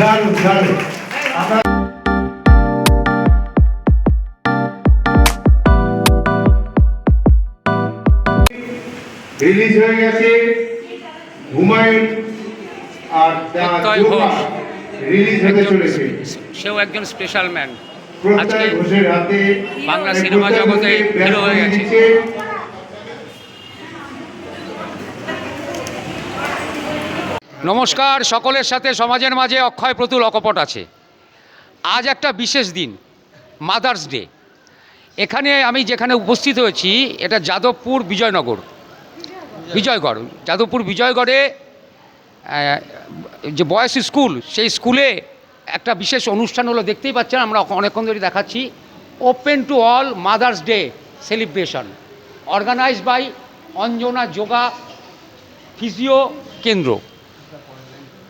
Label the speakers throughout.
Speaker 1: দারুণ দারুণ রিলিজ হয়ে গেছে হুমায়ুন আর। রিলিজ হতে চলেছে
Speaker 2: সেও একজন স্পেশাল ম্যান আজকে বাংলা সিনেমা জগতে হিরো হয়ে গেছে। নমস্কার, সকলের সাথে সমাজের মাঝে অক্ষয় প্রতুল অকপট আছে। আজ একটা বিশেষ দিন মাদার্স ডে এখানে আমি যেখানে উপস্থিত হয়েছি, এটা যাদবপুর বিজয়নগর। বিজয়গড়, যাদবপুর বিজয়গড়ে যে বয়স স্কুল, সেই স্কুলে একটা বিশেষ অনুষ্ঠান হলো, দেখতেই পাচ্ছেন আমরা অনেকক্ষণ ধরে দেখাচ্ছি। Open to all mother's day celebration organise by Anjana Yoga physio Kendra.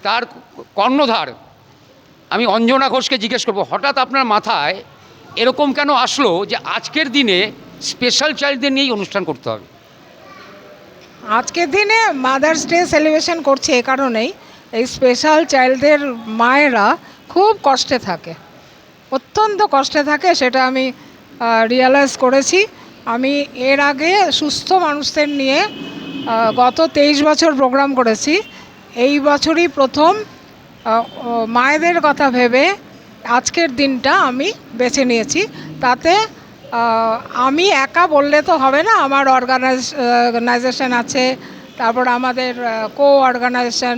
Speaker 2: তার কর্ণধার। আমি অঞ্জনা ঘোষকে জিজ্ঞেস করব, হঠাৎ আপনার মাথায় এরকম কেন আসলো যে আজকের দিনে স্পেশাল চাইল্ডদের নিয়েই অনুষ্ঠান করতে হবে?
Speaker 3: আজকের দিনে মাদার্স ডে সেলিব্রেশন করছে এ কারণেই। এই স্পেশাল চাইল্ডদের মায়েরা খুব কষ্টে থাকে। অত্যন্ত কষ্টে থাকে, সেটা আমি রিয়ালাইজ করেছি। আমি এর আগে সুস্থ মানুষদের নিয়ে গত তেইশ বছর প্রোগ্রাম করেছি। এই বছরই প্রথম মায়েদের কথা ভেবে আজকের দিনটা আমি বেছে নিয়েছি। তাতে আমি একা বললে তো হবে না, আমার অর্গানাইজ অর্গানাইজেশন আছে, তারপর আমাদের কো অর্গানাইজেশন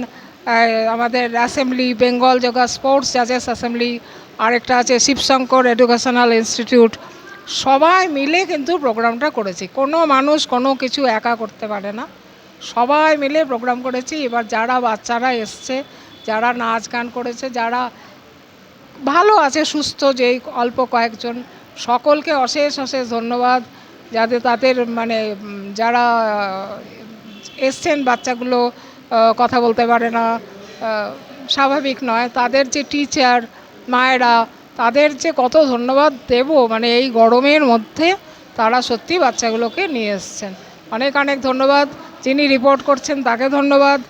Speaker 3: আমাদের অ্যাসেম্বলি বেঙ্গল যোগা স্পোর্টস জাজেস অ্যাসেম্বলি আরেকটা আছে শিবশঙ্কর এডুকেশনাল ইনস্টিটিউট সবাই মিলে কিন্তু প্রোগ্রামটা করেছি। কোনো মানুষ কোনো কিছু একা করতে পারে না। সবাই মিলে প্রোগ্রাম করেছি। এবার যারা বাচ্চারা এসছে, যারা নাচ গান করেছে, যারা ভালো আছে, সুস্থ, যেই অল্প কয়েকজন, সকলকে অশেষ অশেষ ধন্যবাদ। যাতে তাদের মানে যারা এসছেন বাচ্চাগুলো কথা বলতে পারে না স্বাভাবিক নয়। তাদের যে টিচার মায়েরা, তাদের যে কত ধন্যবাদ দেব মানে এই গরমের মধ্যে তারা সত্যি বাচ্চাগুলোকে নিয়ে এসছেন। অনেক অনেক ধন্যবাদ। যিনি রিপোর্ট করছেন তাকে ধন্যবাদ।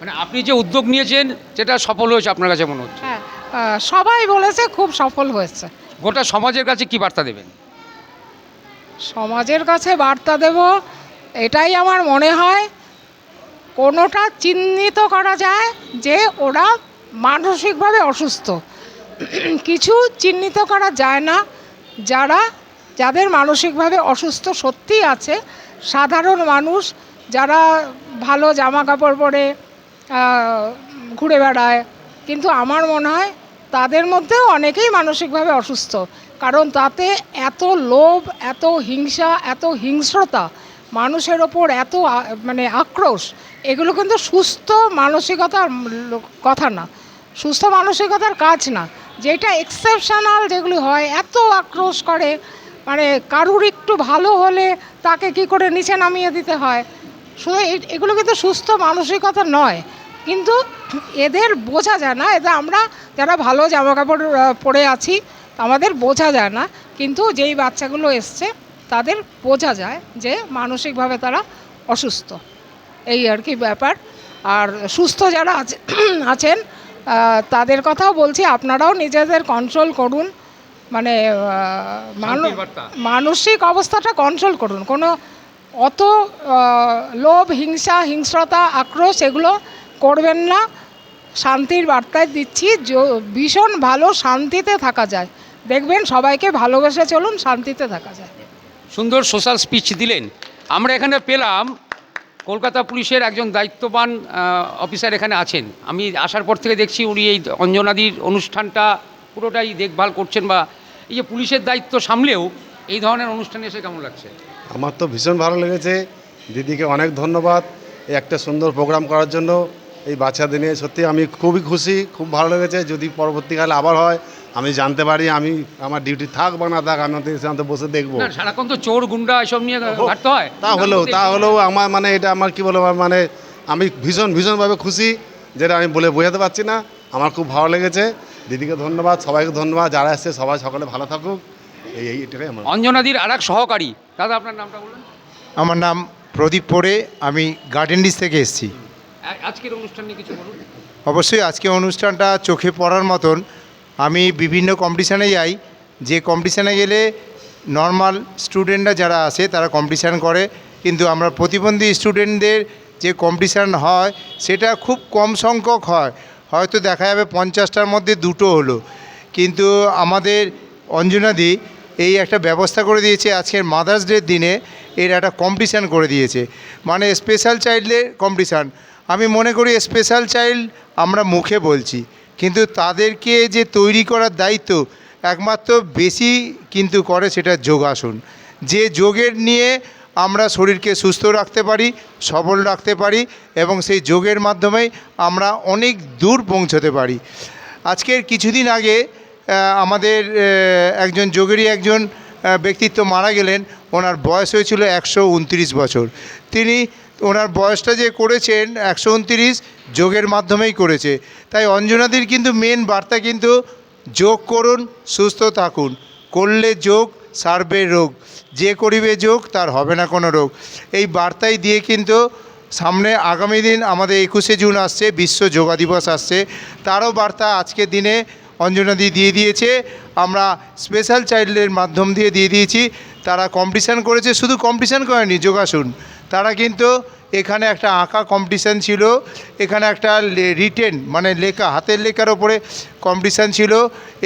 Speaker 2: মানে আপনি যে উদ্যোগ নিয়েছেন সেটা সফল হয়েছে আপনার কাছে মনে হচ্ছে?
Speaker 3: হ্যাঁ সবাই বলেছে খুব সফল হয়েছে।
Speaker 2: গোটা সমাজের কাছে কি বার্তা দেবেন?
Speaker 3: সমাজের কাছে বার্তা দেব এটাই আমার মনে হয় কোনোটা চিহ্নিত করা যায় যে ওরা মানসিকভাবে অসুস্থ। কিছু চিহ্নিত করা যায় না যারা যাদের মানসিকভাবে অসুস্থ সত্যিই আছে সাধারণ মানুষ যারা ভালো জামা কাপড় পরে ঘুরে বেড়ায়, কিন্তু আমার মনে হয় তাদের মধ্যেও অনেকেই মানসিকভাবে অসুস্থ। কারণ তাতে এত লোভ, এত হিংসা, এত হিংস্রতা, মানুষের ওপর এত মানে আক্রোশ, এগুলো কিন্তু সুস্থ মানসিকতার কথা না। সুস্থ মানসিকতার কাজ না। যেটা এক্সেপশনাল যেগুলি হয়, এত আক্রোশ করে মানে কারুর একটু ভালো হলে তাকে কি করে নিচে নামিয়ে দিতে হয়? শুধু এগুলো কিন্তু সুস্থ মানসিকতা নয়। কিন্তু এদের বোঝা যায় না, এদের আমরা যারা ভালো জামা কাপড় পরে আছি, আমাদের বোঝা যায় না। কিন্তু যেই বাচ্চাগুলো এসছে, তাদের বোঝা যায় যে মানসিকভাবে তারা অসুস্থ। এই আর কি ব্যাপার। আর সুস্থ যারা আছে, আছেন তাদের কথাও বলছি, আপনারাও নিজেদের কন্ট্রোল করুন। মানে মানু-। মানসিক অবস্থাটা কন্ট্রোল করুন। কোনো অত লোভ হিংসা হিংস্রতা আক্রোশ এগুলো করবেন না। শান্তির বার্তায় দিচ্ছি ভীষণ ভালো শান্তিতে থাকা যায়। দেখবেন সবাইকে ভালোবেসে চলুন শান্তিতে থাকা যায়।
Speaker 2: সুন্দর সোশ্যাল স্পিচ দিলেন। আমরা এখানে পেলাম কলকাতা পুলিশের একজন দায়িত্ববান অফিসার এখানে আছেন। আমি আসার পর থেকে দেখছি উনি এই অঞ্জনাদির অনুষ্ঠানটা পুরোটাই দেখভাল করছেন বা এই যে পুলিশের দায়িত্ব সামলেও এই ধরনের অনুষ্ঠানে এসে কেমন লাগছে?
Speaker 4: আমার তো ভীষণ ভালো লেগেছে। দিদিকে অনেক ধন্যবাদ এই একটা সুন্দর প্রোগ্রাম করার জন্য। এই বাচ্চাদের নিয়ে সত্যি আমি খুবই খুশি খুব ভালো লেগেছে। যদি পরবর্তীকালে আবার হয় আমি জানতে পারি আমি আমার ডিউটি থাক বা না থাক আমি সাথে বসে দেখব।
Speaker 2: সারাক্ষণ তো চোর গুন্ডা এসব নিয়ে ঘাটতে হয়।
Speaker 4: তা হলেও তা হলেও আমার মানে এটা আমার কি বলব মানে আমি ভীষণ ভীষণভাবে খুশি। যেটা আমি বলে বোঝাতে পারছি না আমার খুব ভালো লেগেছে। দিদিকে ধন্যবাদ সবাইকে ধন্যবাদ যারা এসছে সবাই সকলে ভালো থাকুক। এই এই এটাই আমার
Speaker 2: অঞ্জনাদির আর এক সহকারী। দাদা আপনার নামটা বলুন।
Speaker 5: আমার নাম প্রদীপ পোড়ে আমি গার্ডেন ডিস থেকে এসেছি।
Speaker 2: আজকের অনুষ্ঠান নিয়ে কিছু বলুন।
Speaker 5: অবশ্যই আজকে অনুষ্ঠানটা চোখে পড়ার মতন। আমি বিভিন্ন কম্পিটিশানে যাই। যে কম্পিটিশানে গেলে নর্মাল স্টুডেন্টরা যারা আসে তারা কম্পিটিশান করে। কিন্তু আমরা প্রতিবন্ধী স্টুডেন্টদের যে কম্পিটিশান হয় সেটা খুব কম সংখ্যক হয়। হয়তো দেখা যাবে পঞ্চাশটার মধ্যে দুটো হলো। কিন্তু আমাদের অঞ্জনাদি এই একটা ব্যবস্থা করে দিয়েছে, আজকের মাদার্স ডের দিনে এর একটা কম্পিটিশান করে দিয়েছে। মানে স্পেশাল চাইল্ডের কম্পিটিশান আমি মনে করি স্পেশাল চাইল্ড আমরা মুখে বলছি, কিন্তু তাদেরকে যে তৈরি করার দায়িত্ব একমাত্র বেশি কিন্তু করে সেটা যোগাসন যে যোগের নিয়ে আমরা শরীরকে সুস্থ রাখতে পারি, সবল রাখতে পারি এবং সেই যোগের মাধ্যমেই আমরা অনেক দূর পৌঁছতে পারি। আজকের কিছুদিন আগে আমাদের একজন যোগেরই একজন ব্যক্তিত্ব মারা গেলেন। ওনার বয়স হয়েছিল একশো উনত্রিশ বছর। তিনি, ওনার বয়সটা যে করেছেন, একশো উনত্রিশ যোগের মাধ্যমেই করেছে। তাই অঞ্জনাদির কিন্তু মেন বার্তা কিন্তু যোগ করুন, সুস্থ থাকুন। করলে যোগ সারবে রোগ। যে করিবে যোগ, তার হবে না কোনো রোগ। এই বার্তাই দিয়ে কিন্তু সামনে আগামী দিন আমাদের একুশে জুন আসছে, বিশ্ব যোগা দিবস আসছে। তারও বার্তা আজকের দিনে অঞ্জনাদি দিয়ে দিয়েছে। আমরা স্পেশাল চাইল্ডের মাধ্যম দিয়ে দিয়ে দিয়েছি। তারা কম্পিটিশান করেছে। শুধু কম্পিটিশান করেনি, যোগাসন। তারা কিন্তু এখানে একটা আঁকা কম্পিটিশান ছিল। এখানে একটা রিটেন মানে লেখা হাতের লেখার ওপরে কম্পিটিশান ছিল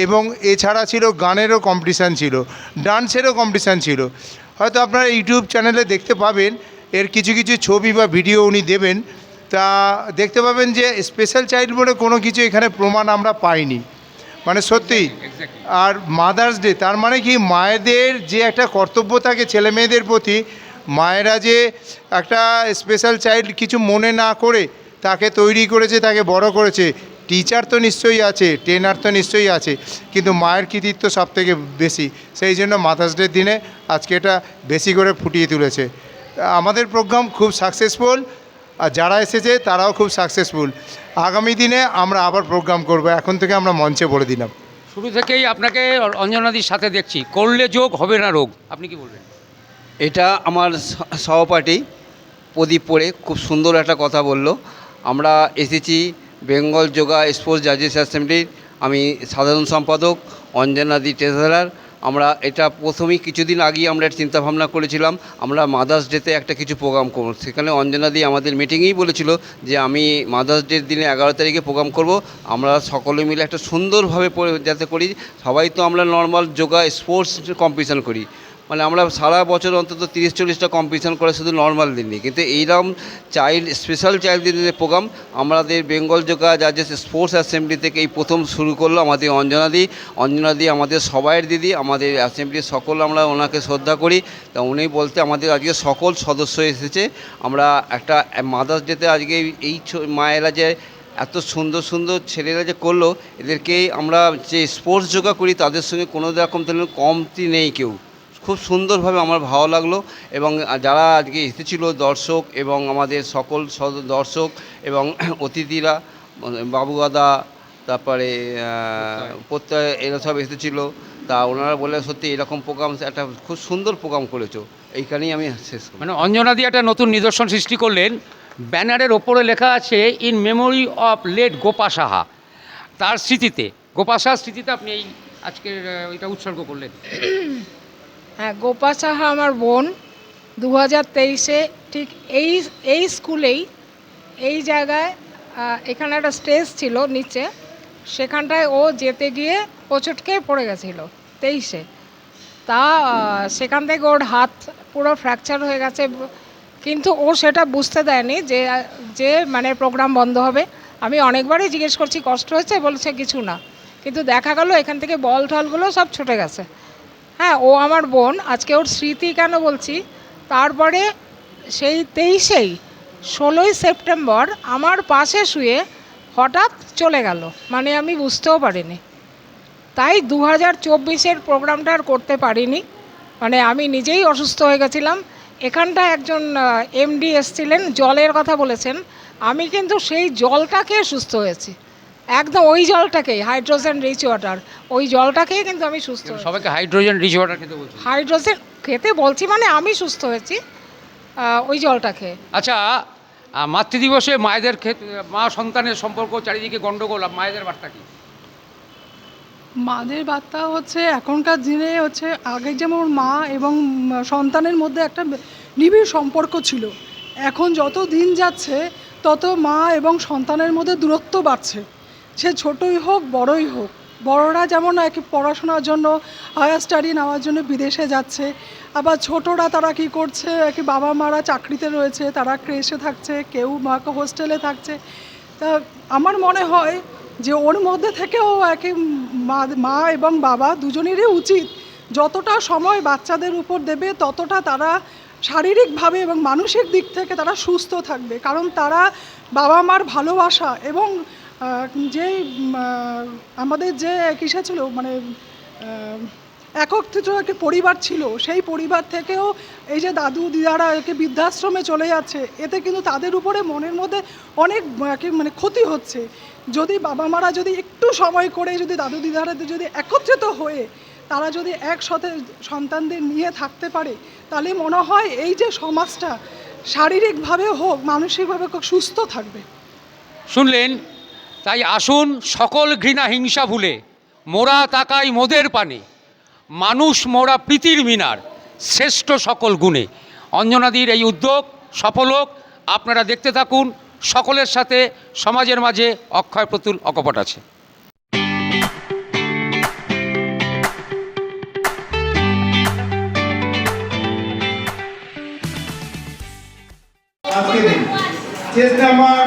Speaker 5: এবং এছাড়া ছিল গানেরও কম্পিটিশান ছিল ডান্সেরও কম্পিটিশান ছিল। হয়তো আপনারা ইউটিউব চ্যানেলে দেখতে পাবেন এর কিছু কিছু ছবি বা ভিডিও উনি দেবেন। তা দেখতে পাবেন যে স্পেশাল চাইল্ড বলে কোনো কিছু এখানে প্রমাণ আমরা পাইনি। মানে সত্যি আর মাদার্স ডে তার মানে কি মায়েদের যে একটা কর্তব্য থাকে ছেলে মেয়েদের প্রতি মায়েরা যে একটা স্পেশাল চাইল্ড কিছু মনে না করে তাকে তৈরি করেছে, তাকে বড় করেছে টিচার তো নিশ্চয়ই আছে ট্রেনার তো নিশ্চয়ই আছে, কিন্তু মায়ের কৃতিত্ব সব থেকে বেশি। সেই জন্য মাদার্স ডের দিনে আজকে এটা বেশি করে ফুটিয়ে তুলেছে। আমাদের প্রোগ্রাম খুব সাকসেসফুল আর যারা এসেছে তারাও খুব সাকসেসফুল আগামী দিনে আমরা আবার প্রোগ্রাম করব, এখন থেকে আমরা মঞ্চে বলে দিলাম।
Speaker 2: শুরু থেকেই আপনাকে অঞ্জনাদির সাথে দেখছি, করলে যোগ হবে না রোগ, আপনি কি বলবেন?
Speaker 6: এটা আমার সহপাঠী প্রদীপ পড়ে, খুব সুন্দর একটা কথা বলল। আমরা এসেছি বেঙ্গল যোগা স্পোর্টস জাজেস অ্যাসেম্বলির আমি সাধারণ সম্পাদক অঞ্জনাদি ট্রেজারার আমরা এটা প্রথমেই কিছুদিন আগেই আমরা চিন্তাভাবনা করেছিলাম, আমরা মাদার্স ডেতে একটা কিছু প্রোগ্রাম করব। সেখানে অঞ্জনাদি আমাদের মিটিংয়েই বলেছিল যে, আমি মাদার্স ডের দিনে এগারো তারিখে প্রোগ্রাম করব। আমরা সকলে মিলে একটা সুন্দরভাবে যাতে করি। সবাই তো আমরা নর্মাল যোগা স্পোর্টস কম্পিটিশান করি। মানে আমরা সারা বছর অন্তত তিরিশ চল্লিশটা কম্পিটিশান করে শুধু নর্মাল দিন নিই কিন্তু এইরকম চাইল্ড স্পেশাল চাইল্ডদের যে প্রোগ্রাম আমাদের বেঙ্গল যোগা জাজেস স্পোর্টস অ্যাসেম্বলি থেকে এই প্রথম শুরু করল আমাদের অঞ্জনাদি অঞ্জনাদি আমাদের সবাইয়ের দিদি, আমাদের অ্যাসেম্বলির সকল আমরা ওনাকে শ্রদ্ধা করি। তা উনি বলতে আমাদের আজকে সকল সদস্য এসেছে। আমরা একটা মাদার্স ডেতে আজকে এই মায়েরা যে এত সুন্দর সুন্দর ছেলেরা যে করল, এদেরকে আমরা যে স্পোর্টস যোগা করি, তাদের সঙ্গে কোনো রকম ধরনের কমতি নেই কেউ। খুব সুন্দরভাবে আমার ভালো লাগল এবং যারা আজকে এসেছিল দর্শক এবং আমাদের সকল সদ- দর্শক এবং অতিথিরা বাবুগাদা তারপরে প্রত্যয় এরা সব এসেছিল। তা ওনারা বলে সত্যি এরকম প্রোগ্রাম একটা খুব সুন্দর প্রোগ্রাম করেছ। এইখানেই আমি শেষ
Speaker 2: মানে অঞ্জনাদি একটা নতুন নিদর্শন সৃষ্টি করলেন। ব্যানারের ওপরে লেখা আছে in memory of late Gopa Saha. তার স্মৃতিতে গোপা সাহার স্মৃতিতে আপনি এই আজকের এটা উৎসর্গ করলেন।
Speaker 3: হ্যাঁ গোপা সাহা আমার বোন দু হাজার তেইশে ঠিক এই এই স্কুলেই, এই জায়গায় এখানে একটা স্টেজ ছিল নিচে, সেখানটায় ও যেতে গিয়ে হোঁচটকে পড়ে গেছিল, তেইশে। তা সেখান থেকে ওর হাত পুরো ফ্র্যাকচার হয়ে গেছে, কিন্তু ও সেটা বুঝতে দেয়নি যে যে মানে প্রোগ্রাম বন্ধ হবে। আমি অনেকবারই জিজ্ঞেস করছি, কষ্ট হয়েছে? বলছে, কিছু না। কিন্তু দেখা গেল, এখান থেকে বল টলগুলো সব ছুটে গেছে। হ্যাঁ ও আমার বোন। আজকে ওর স্মৃতি কেন বলছি? তারপরে সেই তেইশেই, ষোলোই সেপ্টেম্বর আমার পাশে শুয়ে হঠাৎ চলে গেল। মানে আমি বুঝতেও পারিনি। তাই দু হাজার চব্বিশের প্রোগ্রামটা আর করতে পারিনি। মানে আমি নিজেই অসুস্থ হয়ে গেছিলাম। এখানটা একজন এমডি এসছিলেন, জলের কথা বলেছেন। আমি কিন্তু সেই জলটাকে সুস্থ হয়েছি। একদম ওই জলটাকেই হাইড্রোজেন রিচ ওয়াটার ওই জলটাকেই কিন্তু আমি সুস্থ
Speaker 2: সবাইকে হাইড্রোজেন রিচ ওয়াটার খেতে বলছেন
Speaker 3: হাইড্রোজেন খেতে বলছি মানে আমি সুস্থ হয়েছি ওই জলটা খেয়ে
Speaker 2: আচ্ছা মাতৃদিবসে মায়েদের ক্ষেত্রে মা সন্তানের সম্পর্ক চারিদিকে গণ্ডগোল আর মায়েদের বার্তা কি?
Speaker 7: মাদের বার্তা হচ্ছে এখনকার দিনে হচ্ছে আগে যেমন মা এবং সন্তানের মধ্যে একটা নিবিড় সম্পর্ক ছিল। এখন যত দিন যাচ্ছে তত মা এবং সন্তানের মধ্যে দূরত্ব বাড়ছে। সে ছোটই হোক, বড়ই হোক, বড়রা যেমন এক পড়াশোনার জন্য হায়ার স্টাডি নেওয়ার জন্য বিদেশে যাচ্ছে, আবার ছোটরা তারা কি করছে একে বাবা মারা চাকরিতে রয়েছে, তারা ক্রেশে থাকছে, কেউ মাকে হোস্টেলে থাকছে। তা আমার মনে হয় যে ওর মধ্যে থেকেও একে মা মা এবং বাবা দুজনেরই উচিত, যতটা সময় বাচ্চাদের উপর দেবে, ততটা তারা শারীরিকভাবে এবং মানসিক দিক থেকে তারা সুস্থ থাকবে। কারণ তারা বাবা মার ভালোবাসা এবং যে আমাদের যে কিসে ছিল মানে একত্রিত একটি পরিবার ছিল, সেই পরিবার থেকেও এই যে দাদু, দিদারা একে বৃদ্ধাশ্রমে চলে যাচ্ছে, এতে কিন্তু তাদের উপরে মনের মধ্যে অনেক মানে ক্ষতি হচ্ছে। যদি বাবা মারা যদি একটু সময় করে, যদি দাদু দিদারাদের যদি একত্রিত হয়ে তারা যদি একসাথে সন্তানদের নিয়ে থাকতে পারে, তাহলে মনে হয় এই যে সমাজটা শারীরিকভাবে হোক, মানসিকভাবে হোক, সুস্থ থাকবে।
Speaker 2: শুনলেন তাই আসুন সকল ঘৃণা হিংসা ভুলে, মোরা তাকাই মোদের পানে। মানুষ মোরা প্রীতির মিনার, শ্রেষ্ঠ সকল গুণে। অঞ্জনাদির এই উদ্যোগ সফল হোক, আপনারা দেখতে থাকুন, সকলের সাথে সমাজের মাঝে অক্ষয় প্রতুল অকপট আছে।
Speaker 1: Chess number